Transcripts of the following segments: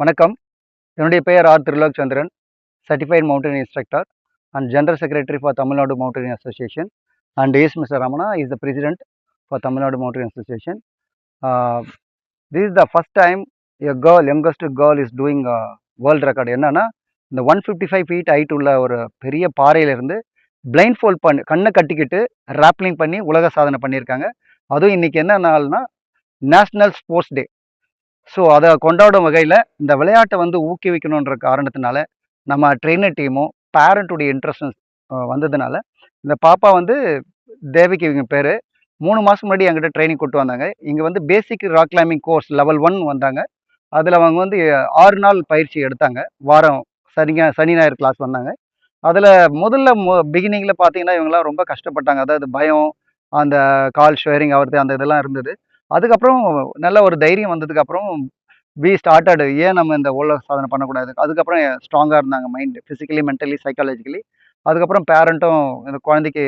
வணக்கம். என்னுடைய பெயர் R Thirulok Chandran certified mountain instructor and general secretary for Tamil Nadu mountain association and is mister Ramana is the president for Tamil Nadu mountain association this is the first time a girl youngest girl is doing world record என்னென்னா இந்த one fifty five feet height உள்ள ஒரு பெரிய பாறையிலேருந்து blind fold பண்ணி கண்ணை கட்டிக்கிட்டு Roebling பண்ணி உலக சாதனை பண்ணியிருக்காங்க. அதுவும் இன்றைக்கி என்ன நாள்னா நேஷ்னல் ஸ்போர்ட்ஸ் டே ஸோ அதை கொண்டாடும் வகையில் இந்த விளையாட்டை வந்து ஊக்குவிக்கணுன்ற காரணத்தினால நம்ம ட்ரெயினர் டீமும் பேரண்ட்டுடைய இன்ட்ரெஸ்டும் வந்ததுனால இந்த பாப்பா வந்து தேவிக்கு இவங்க பேர். மூணு மாதம் முன்னாடி என்கிட்ட ட்ரைனிங் கொண்டு வந்தாங்க. இங்கே வந்து basic rock climbing course level one வந்தாங்க. அதில் அவங்க வந்து ஆறு நாள் பயிற்சி எடுத்தாங்க. வாரம் சனிங்க சனி ஞாயிறு கிளாஸ் வந்தாங்க. அதில் முதல்ல மொ பிகினிங்கில் பார்த்தீங்கன்னா இவங்கெல்லாம் ரொம்ப கஷ்டப்பட்டாங்க. அதாவது பயம் அந்த கால் ஷேரிங் ஆகிறது அந்த இதெல்லாம் இருந்தது. அதுக்கப்புறம் நல்ல ஒரு தைரியம் வந்ததுக்கப்புறம் வி ஸ்டார்டட் ஏன் நம்ம இந்த உலக சாதனை பண்ணக்கூடாது? அதுக்கப்புறம் ஸ்ட்ராங்காக இருந்தாங்க மைண்டு ஃபிசிக்கலி மென்டலி சைக்காலஜிக்கலி அதுக்கப்புறம் பேரண்ட்டும் இந்த குழந்தைக்கு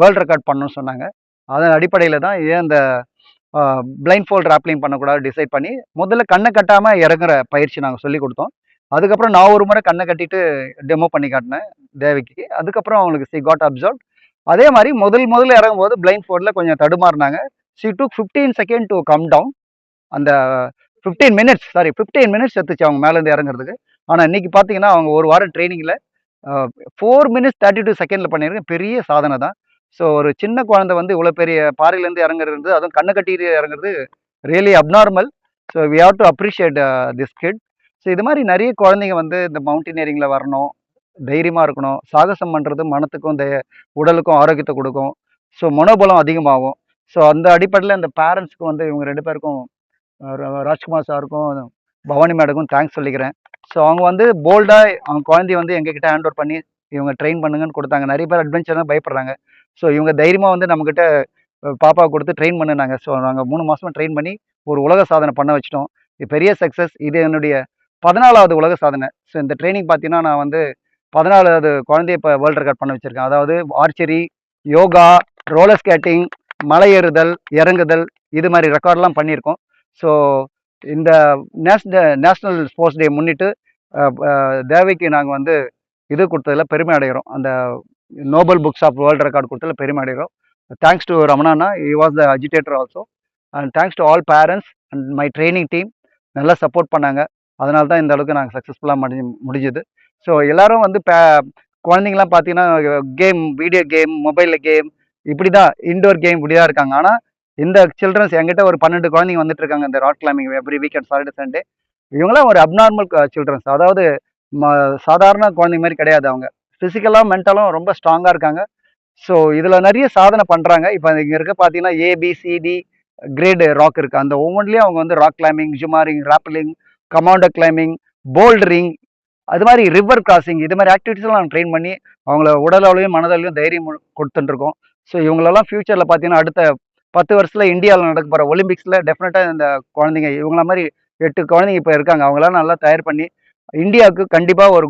வேர்ல்ட் ரெக்கார்ட் பண்ணணும்னு சொன்னாங்க. அதன் அடிப்படையில் தான் ஏன் இந்த பிளைண்ட் ஃபோல்ட் ராப்லிங் பண்ணக்கூடாது டிசைட் பண்ணி முதல்ல கண்ணை கட்டாமல் இறங்குற பயிற்சி நாங்கள் சொல்லி கொடுத்தோம். அதுக்கப்புறம் நான் ஒரு முறை கண்ணை கட்டிட்டு டெமோ பண்ணி காட்டினேன் தேவிக்கு. அதுக்கப்புறம் அவங்களுக்கு சி காட் அப்சர்வ் அதே மாதிரி முதல் முதல்ல இறங்கும்போது பிளைண்ட் ஃபோல்டில் கொஞ்சம் தடுமாறினாங்க. She took fifteen second to come down அந்த fifteen minutes sorry fifteen minutes எடுத்துச்சு அவங்க மேலேருந்து இறங்குறதுக்கு. ஆனால் இன்னைக்கு பார்த்தீங்கன்னா அவங்க ஒரு வாரம் ட்ரைனிங்கில் ஃபோர் மினிட்ஸ் தேர்ட்டி டூ செகண்டில் பண்ணியிருக்கேன் பெரிய சாதனை தான். ஸோ ஒரு சின்ன குழந்தை வந்து இவ்வளோ பெரிய பாறையிலேருந்து இறங்குறது அதுவும் கண்ணை கட்டி இறங்குறது really abnormal so we have to appreciate this kid so இது மாதிரி நிறைய குழந்தைங்க வந்து இந்த மவுண்டனியரிங்கில் வரணும் தைரியமாக இருக்கணும். சாகசம் பண்ணுறது மனத்துக்கும் த உடலுக்கும் ஆரோக்கியத்தை கொடுக்கும். ஸோ மனோபலம் அதிகமாகும். ஸோ அந்த அடிப்படையில் அந்த பேரண்ட்ஸ்க்கு வந்து இவங்க ரெண்டு பேருக்கும் ராஜ்குமார் சாருக்கும் பவானி மேடக்கும் தேங்க்ஸ் சொல்லிக்கிறேன். ஸோ அவங்க வந்து போல்டாக அவங்க குழந்தைய வந்து எங்ககிட்ட ஹேண்ட் ஓவர் பண்ணி இவங்க ட்ரெயின் பண்ணுங்கன்னு கொடுத்தாங்க. நிறைய பேர் அட்வென்ச்சர்லாம் பயப்படுறாங்க. ஸோ இவங்க தைரியமாக வந்து நம்மக்கிட்ட பாப்பா கொடுத்து ட்ரெயின் பண்ணினாங்க. ஸோ நாங்கள் மூணு மாதமாக ட்ரெயின் பண்ணி ஒரு உலக சாதனை பண்ண வச்சிட்டோம். இது பெரிய சக்ஸஸ் இது என்னுடைய பதினாலாவது உலக சாதனை. ஸோ இந்த ட்ரைனிங் பார்த்தீங்கன்னா நான் வந்து பதினாலாவது குழந்தைய இப்போ வேர்ல்டு ரெக்கார்ட் பண்ண வச்சுருக்கேன். அதாவது ஆர்ச்சரி யோகா ரோலர் ஸ்கேட்டிங் மலை ஏறுதல் இறங்குதல் இது மாதிரி ரெக்கார்ட்லாம் பண்ணியிருக்கோம். ஸோ இந்த நேஷ்ன நேஷ்னல் ஸ்போர்ட்ஸ் டே முன்னிட்டு தேவைக்கு நாங்கள் வந்து இது கொடுத்ததில் பெருமை அடைகிறோம். அந்த noble books of world record கொடுத்ததில் பெருமை அடைகிறோம். Thanks to ரமணானா he was the agitator also and thanks to all parents and my training team நல்லா சப்போர்ட் பண்ணாங்க. அதனால தான் இந்த அளவுக்கு நாங்கள் சக்ஸஸ்ஃபுல்லாக முடிஞ்சு முடிஞ்சுது. ஸோ எல்லோரும் வந்து பே குழந்தைங்களாம் பார்த்தீங்கன்னா கேம் வீடியோ கேம் மொபைலில் கேம் இப்படி தான் இன்டோர் கேம் இப்படி தான் இருக்காங்க. ஆனால் இந்த சில்ட்ரன்ஸ் எங்கிட்ட ஒரு பன்னெண்டு குழந்தைங்க வந்துட்டு இருக்காங்க இந்த rock climbing every weekend Saturday Sunday இவங்களாம் ஒரு அப்நார்மல் சில்ட்ரன்ஸ் அதாவது ம சாதாரண குழந்தைங்க மாதிரி கிடையாது அவங்க. ஃபிசிக்கலாக மென்டலும் ரொம்ப ஸ்ட்ராங்காக இருக்காங்க. ஸோ இதில் நிறைய சாதனை பண்ணுறாங்க இப்போ இங்கே இருக்க பார்த்தீங்கன்னா ஏபிசிடி கிரேடு ராக் இருக்குது அந்த ஒவ்வொன்றிலையும் அவங்க வந்து rock climbing jumaring rappelling commando climbing bouldering அது மாதிரி ரிவர் கிராசிங் இது மாதிரி ஆக்டிவிட்டிஸ்லாம் நாங்கள் ட்ரெயின் பண்ணி அவங்கள உடலாலையும் மனதாலையும் தைரியம் கொடுத்துட்டுருக்கோம் ஸோ இவங்களெல்லாம் ஃப்யூச்சரில் பார்த்தீங்கன்னா அடுத்த பத்து வருஷத்தில் இந்தியாவில் நடக்க போகிற ஒலிம்பிக்ஸில் டெஃபினட்டாக இந்த குழந்தைங்க இவங்கள மாதிரி எட்டு குழந்தைங்க இப்போ இருக்காங்க. அவங்களாம் நல்லா தயார் பண்ணி இந்தியாவுக்கு கண்டிப்பாக ஒரு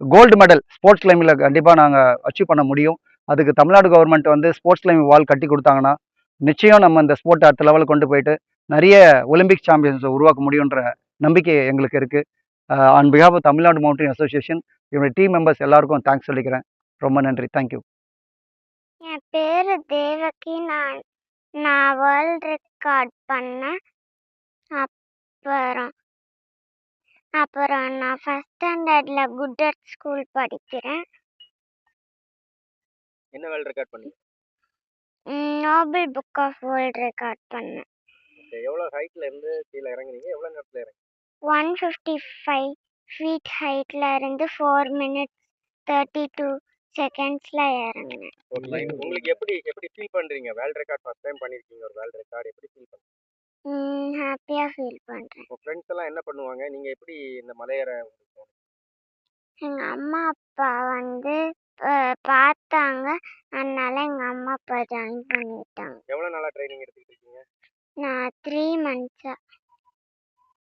கோல்டு மெடல் ஸ்போர்ட்ஸ் கிளைமில் கண்டிப்பாக நாங்கள் அச்சீவ் பண்ண முடியும். அதுக்கு தமிழ்நாடு கவர்மெண்ட் வந்து ஸ்போர்ட்ஸ் கிளைம்பிங் வால் கட்டி கொடுத்தாங்கன்னா நிச்சயம் நம்ம இந்த ஸ்போர்ட் அடுத்த லெவலில் கொண்டு போயிட்டு நிறைய ஒலிம்பிக் சாம்பியன்ஸை உருவாக்க முடியுன்ற நம்பிக்கை எங்களுக்கு இருக்குது on behalf Tamil Nadu mountain association என்னுடைய டீம் மெம்பர்ஸ் எல்லாருக்கும் தேங்க்ஸ் சொல்லிக்கிறேன். ரொம்ப நன்றி. தேங்க்யூ பேர் தேவகி நான் நான் வேர்ல்ட் ரெக்கார்ட் பண்ணேன் அப்புறம் அப்புறம் நான் ஃபஸ்ட் ஸ்டாண்டர்டில் குட்டட் ஸ்கூல் படிக்கிறேன். என்ன வேர்ல்ட் ரெக்கார்ட் பண்ணீங்க noble book of world record பண்ணேன் எவ்வளோ ஹைட்ல இருந்து கீழே இறங்குனீங்க? எவ்வளோ நேரத்தில் இறங்கி ஒன் ஃபிஃப்டி ஃபைவ் ஃபீட் ஹைட்டில் இருந்து ஃபோர் மினிட்ஸ் தேர்ட்டி டூ செகண்ட்ஸில் இறங்கினேன். ஓகே உங்களுக்கு எப்படி எப்படி ஃபீல் பண்றீங்க? வேர்ல்ட் ரெக்கார்ட் ஃபர்ஸ்ட் டைம் பண்ணிருக்கீங்க ஒரு வேர்ல்ட் ரெக்கார்ட் எப்படி ஃபீல் பண்ணுறீங்க ஹாப்பியாக ஃபீல் பண்ணுறேன் உங்கள் ஃப்ரெண்ட்ஸ் எல்லாம் என்ன பண்ணுவாங்க? நீங்க எப்படி இந்த மலையேற? எங்கள் அம்மா அப்பா வந்து பார்த்தாங்க. அதனால எங்கள் அம்மா அப்பா ஜாயின் பண்ணிட்டாங்க. எவ்வளோ நாளா ட்ரைனிங் எடுத்துக்கிட்டு இருக்கீங்க? நான் த்ரீ மந்த்ஸாக